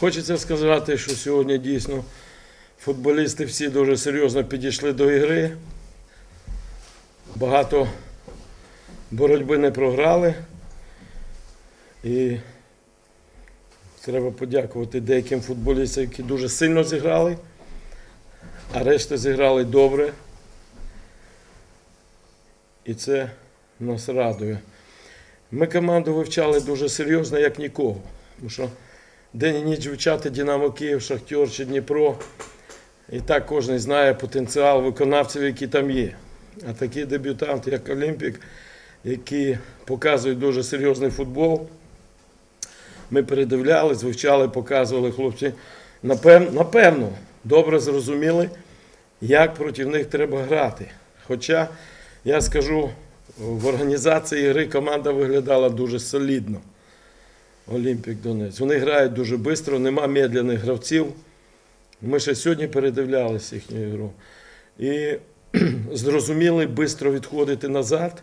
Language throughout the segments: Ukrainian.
Хочеться сказати, що сьогодні дійсно футболісти всі дуже серйозно підійшли до ігри. Багато боротьби не програли. І треба подякувати деяким футболістам, які дуже сильно зіграли, а решта зіграли добре. І це нас радує. Ми команду вивчали дуже серйозно, як нікого. Тому що день і ніч вивчати Динамо Київ, Шахтер чи Дніпро. І так кожен знає потенціал виконавців, які там є. А такі дебютанти, як Олімпік, які показують дуже серйозний футбол. Ми передивлялись, вивчали, показували хлопці. Напевно, добре зрозуміли, як проти них треба грати. Хоча, я скажу, в організації гри команда виглядала дуже солідно. Олімпік Донець. Вони грають дуже швидко, нема медленних гравців. Ми ще сьогодні передивлялися їхню гру. І зрозуміли швидко відходити назад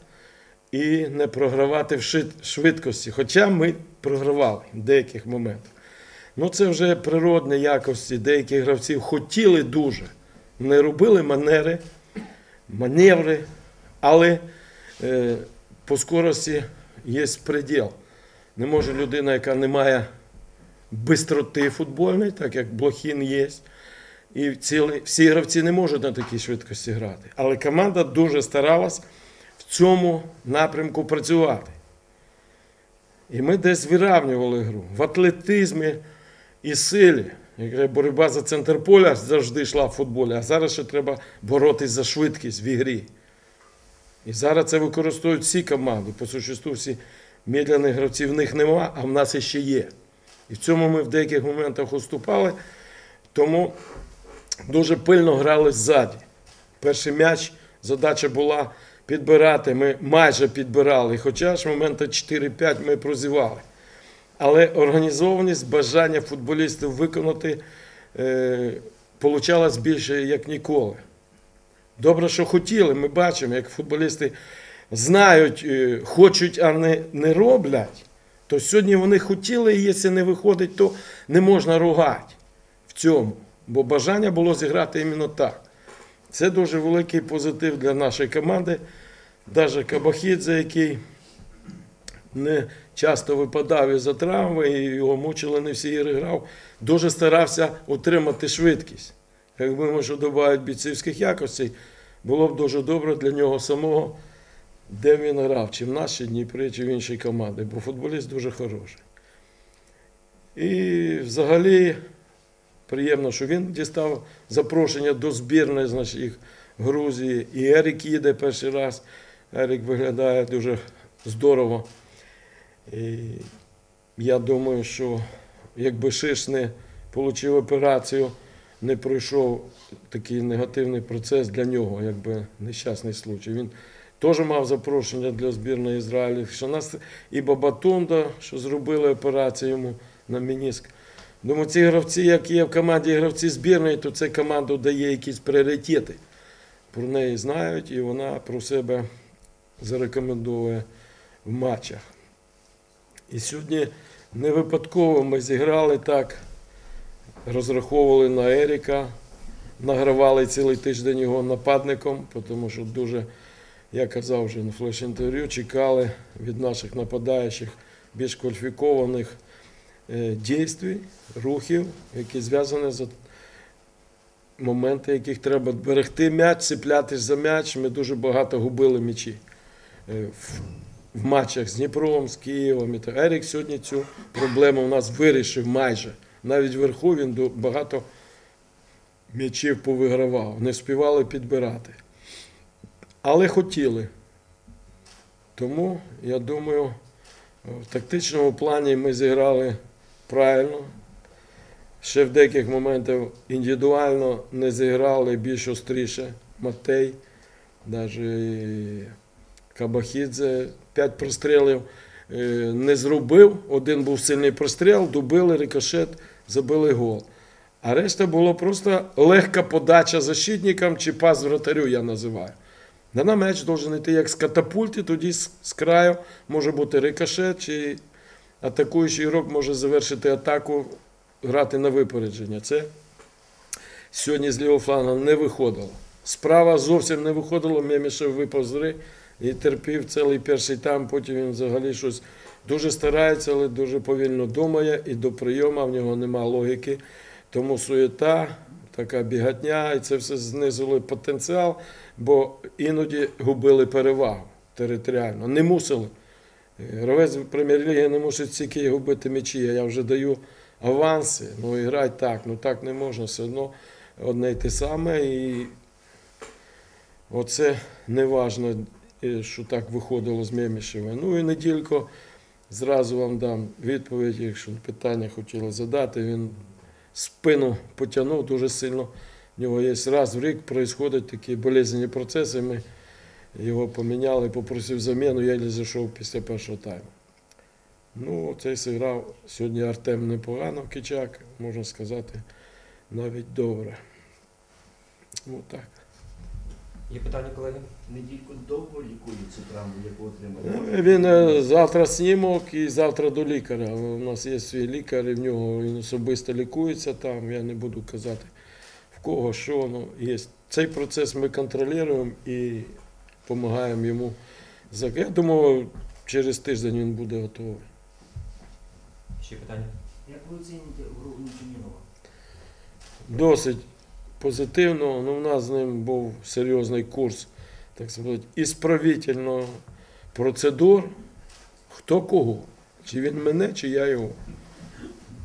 і не програвати в швидкості. Хоча ми програвали в деяких моментах. Ну, це вже природні якості деяких гравців хотіли дуже. Не робили манери, маневри, але е, по скорості є приділ. Не може людина, яка не має бистроти футбольної, так як Блохін є. І ціли, всі гравці не можуть на такій швидкості грати. Але команда дуже старалась в цьому напрямку працювати. І ми десь вирівнювали гру в атлетизмі і силі. Боротьба за центр поля завжди йшла в футболі, а зараз ще треба боротись за швидкість в ігрі. І зараз це використовують всі команди. По существу всі медленних гравців в них нема, а в нас іще є. І в цьому ми в деяких моментах уступали, тому дуже пильно грали ззаді. Перший м'яч, задача була підбирати. Ми майже підбирали, хоча ж моменти 4-5 ми прозівали. Але організованість, бажання футболістів виконати е, получалось більше, як ніколи. Добре, що хотіли. Ми бачимо, як футболісти знають, е, хочуть, а не, не роблять. То сьогодні вони хотіли, і якщо не виходить, то не можна ругати в цьому. Бо бажання було зіграти іменно так. Це дуже великий позитив для нашої команди. Навіть Кабахідзе, який не часто випадав із-за травми, і його мучили не всі ігри грав, дуже старався утримати швидкість. Якби що додають бійцівських якостей, було б дуже добре для нього самого, де він грав, чи в нашій Дніпрі, чи в іншій команді, бо футболіст дуже хороший. І взагалі приємно, що він дістав запрошення до збірної, значить, Грузії. І Ерік їде перший раз. Ерік виглядає дуже здорово. І я думаю, що якби Шиш не отримав операцію, не пройшов такий негативний процес для нього, якби нещасний случай. Він теж мав запрошення для збірної Ізраїлю. Що нас і Бабатунда, що зробили операцію йому на мініск. Думаю, ці гравці, як є в команді гравці збірної, то це команду дає якісь пріоритети. Про неї знають, і вона про себе зарекомендує в матчах. І сьогодні не випадково ми зіграли так, розраховували на Еріка, награвали цілий тиждень його нападником, тому що дуже, я казав вже на флеш-інтерв'ю, чекали від наших нападаючих більш кваліфікованих е, дійствій, рухів, які зв'язані з моменти, яких треба берегти м'яч, цеплятись за м'яч. Ми дуже багато губили м'ячі. Е, в- матчах з Дніпром, з Києвом. Ерік сьогодні цю проблему у нас вирішив майже. Навіть вверху він багато м'ячів повигравав, не співали підбирати. Але хотіли. Тому, я думаю, в тактичному плані ми зіграли правильно. Ще в деяких моментах індивідуально не зіграли більш остріше. Матей, навіть Кабахідзе, п'ять прострілів е, не зробив. Один був сильний простріл, добили рикошет, забили гол. А решта було просто легка подача защитникам чи пас вратарю, я називаю. Дана м'яч должен йти як з катапульти, тоді з, краю може бути рикошет, чи атакуючий ігрок може завершити атаку грати на випередження. Це сьогодні з лівого флангу не виходило. Справа зовсім не виходило, Мемішев випав з гри і терпів цілий перший тайм, потім він взагалі щось дуже старається, але дуже повільно думає, і до прийому в нього нема логіки. Тому суєта, така бігатня, і це все знизило потенціал, бо іноді губили перевагу територіально. Не мусили. Гравець прем'єр-ліги не мусить стільки губити м'ячі, я вже даю аванси. Ну і грати так, ну так не можна, все одно одне й те саме. І оце не важно, що так виходило з Мемішева. Ну і неділько зразу вам дам відповідь, якщо питання хотіли задати. Він спину потягнув дуже сильно. У нього є раз в рік проїздять такі болезненні процеси. Ми його поміняли, попросив заміну, я не зайшов після першого тайму. Ну, цей зіграв сьогодні Артем непогано, Кичак, можна сказати, навіть добре. Отак. так. Є питання, колеги? Недільку довго лікують цю травму, яку отримали? Ну, Він е, завтра снімок і завтра до лікаря. У нас є свій лікар, і в нього він особисто лікується там. Я не буду казати в кого, що. Ну, є. Цей процес ми контролюємо і допомагаємо йому. Я думаю, через тиждень він буде готовий. Ще питання? Як ви оціните гру Нічимінова? Досить позитивно. Ну, у нас з ним був серйозний курс, так сказати, ісправительно процедур. Хто кого? Чи він мене, чи я його.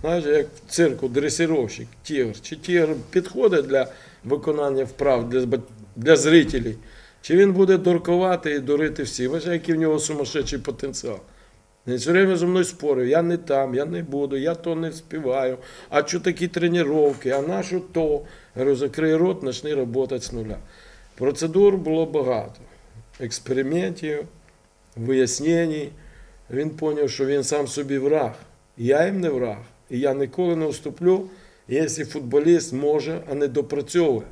Знаєш, як в цирку дресировщик, тігр. Чи тігр підходить для виконання вправ для, для зрителів, чи він буде дуркувати і дурити всі. Бачиш, який в нього сумасшедший потенціал. Він все время зі мною спорив, я не там, я не буду, я то не співаю. А що такі тренування, а на що то? Я говорю, закрий рот, почни працювати з нуля. Процедур було багато. Експериментів, вияснень. Він зрозумів, що він сам собі враг. Я їм не враг. І я ніколи не уступлю, якщо футболіст може, а не допрацьовує.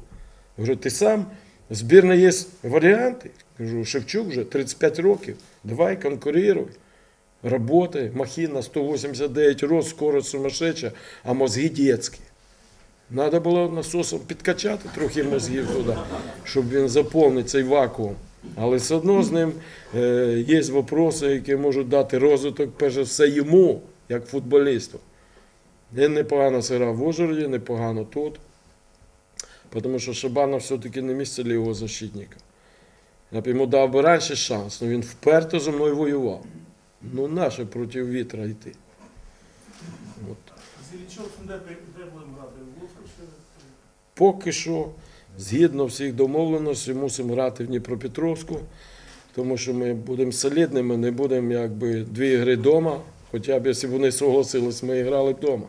Говорю, ти сам, збірна є варіанти. Кажу, Шевчук вже 35 років, давай конкуруй. Работай, махина 189 рост, скорость сумасшедша, а мозги дітські. Треба було насосом підкачати трохи мозгів туди, щоб він заповнив цей вакуум. Але все одно з ним е, є питання, які можуть дати розвиток, перш все, йому, як футболісту. Він непогано зіграв в Ужгороді, непогано тут. Тому що Шабанов все-таки не місце лівого защитника. Я б йому дав би раніше шанс, але він вперто зі мною воював. Ну, наше проти вітра йти. От. Поки що, згідно всіх домовленостей, мусимо грати в Дніпропетровську, тому що ми будемо солідними, не будемо якби дві гри вдома. Хоча б якщо б вони согласились, ми грали вдома.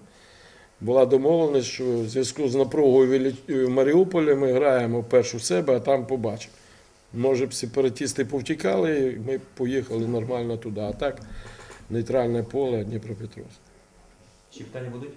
Була домовленість, що в зв'язку з напругою в Маріуполі ми граємо першу себе, а там побачимо. Може б сепаратісти повтікали, і ми поїхали нормально туди. А так, нейтральне поле Дніпропетровськ. Чи питання будуть?